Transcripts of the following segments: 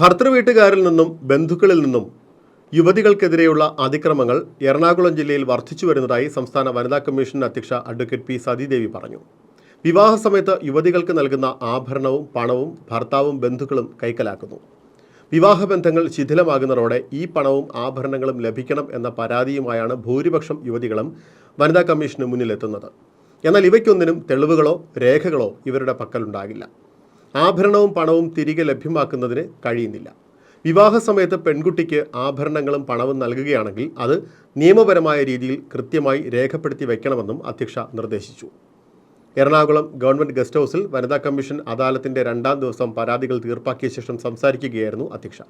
ഭർത്തൃവീട്ടുകാരിൽ നിന്നും ബന്ധുക്കളിൽ നിന്നും യുവതികൾക്കെതിരെയുള്ള അതിക്രമങ്ങൾ എറണാകുളം ജില്ലയിൽ വർദ്ധിച്ചു വരുന്നതായി സംസ്ഥാന വനിതാ കമ്മീഷൻ അധ്യക്ഷ അഡ്വക്കേറ്റ് പി സതീദേവി പറഞ്ഞു. വിവാഹ സമയത്ത് യുവതികൾക്ക് നൽകുന്ന ആഭരണവും പണവും ഭർത്താവും ബന്ധുക്കളും കൈക്കലാക്കുന്നു. വിവാഹബന്ധങ്ങൾ ശിഥിലമാകുന്നതോടെ ഈ പണവും ആഭരണങ്ങളും ലഭിക്കണം എന്ന പരാതിയുമായാണ് ഭൂരിപക്ഷം യുവതികളും വനിതാ കമ്മീഷന് മുന്നിലെത്തുന്നത്. എന്നാൽ ഇവയ്ക്കൊന്നിനും തെളിവുകളോ രേഖകളോ ഇവരുടെ പക്കലുണ്ടാകില്ല. ആഭരണവും പണവും തിരികെ ലഭ്യമാക്കുന്നതിന് കഴിയുന്നില്ല. വിവാഹ സമയത്ത് പെൺകുട്ടിക്ക് ആഭരണങ്ങളും പണവും നൽകുകയാണെങ്കിൽ അത് നിയമപരമായ രീതിയിൽ കൃത്യമായി രേഖപ്പെടുത്തി വയ്ക്കണമെന്നും അധ്യക്ഷ നിർദ്ദേശിച്ചു. എറണാകുളം ഗവൺമെന്റ് ഗസ്റ്റ് ഹൗസിൽ വനിതാ കമ്മീഷൻ അദാലത്തിന്റെ രണ്ടാം ദിവസം പരാതികൾ തീർപ്പാക്കിയ ശേഷം സംസാരിക്കുകയായിരുന്നു അധ്യക്ഷ.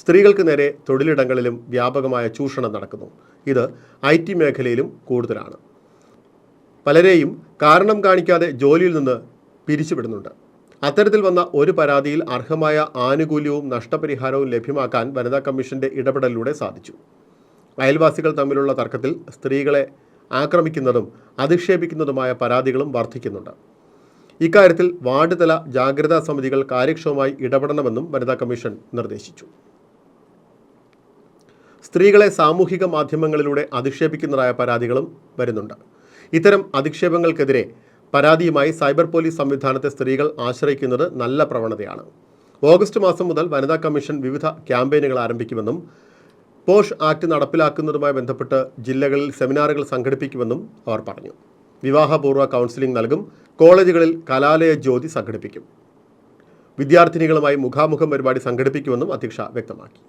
സ്ത്രീകൾക്ക് നേരെ തൊഴിലിടങ്ങളിലും വ്യാപകമായ ചൂഷണം നടക്കുന്നു. ഇത് ഐ ടി മേഖലയിലും കൂടുതലാണ്. പലരെയും കാരണം കാണിക്കാതെ ജോലിയിൽ നിന്ന് പിരിച്ചുവിടുന്നുണ്ട്. അത്തരത്തിൽ വന്ന ഒരു പരാതിയിൽ അർഹമായ ആനുകൂല്യവും നഷ്ടപരിഹാരവും ലഭ്യമാക്കാൻ വനിതാ കമ്മീഷന്റെ ഇടപെടലിലൂടെ സാധിച്ചു. അയൽവാസികൾ തമ്മിലുള്ള തർക്കത്തിൽ സ്ത്രീകളെ ആക്രമിക്കുന്നതും അധിക്ഷേപിക്കുന്നതുമായ പരാതികളും വർദ്ധിക്കുന്നുണ്ട് ഇക്കാര്യത്തിൽ വാർഡ് തല ജാഗ്രതാ സമിതികൾ കാര്യക്ഷമമായി ഇടപെടണമെന്നും വനിതാ കമ്മീഷൻ നിർദ്ദേശിച്ചു. സ്ത്രീകളെ സാമൂഹിക മാധ്യമങ്ങളിലൂടെ അധിക്ഷേപിക്കുന്നതായ പരാതികളും വരുന്നുണ്ട്. ഇത്തരം അധിക്ഷേപങ്ങൾക്കെതിരെ പരാതിയുമായി സൈബർ പോലീസ് സംവിധാനത്തെ സ്ത്രീകൾ ആശ്രയിക്കുന്നത് നല്ല പ്രവണതയാണ്. ഓഗസ്റ്റ് മാസം മുതൽ വനിതാ കമ്മീഷൻ വിവിധ ക്യാമ്പയിനുകൾ ആരംഭിക്കുമെന്നും പോഷ് ആക്ട് നടപ്പിലാക്കുന്നതുമായി ബന്ധപ്പെട്ട് ജില്ലകളിൽ സെമിനാറുകൾ സംഘടിപ്പിക്കുമെന്നും അവർ പറഞ്ഞു. വിവാഹപൂർവ കൗൺസിലിംഗ് നൽകും കോളേജുകളിൽ കലാലയ ജ്യോതി സംഘടിപ്പിക്കും. വിദ്യാർത്ഥിനികളുമായി മുഖാമുഖം പരിപാടി സംഘടിപ്പിക്കുമെന്നും അധ്യക്ഷ വ്യക്തമാക്കി.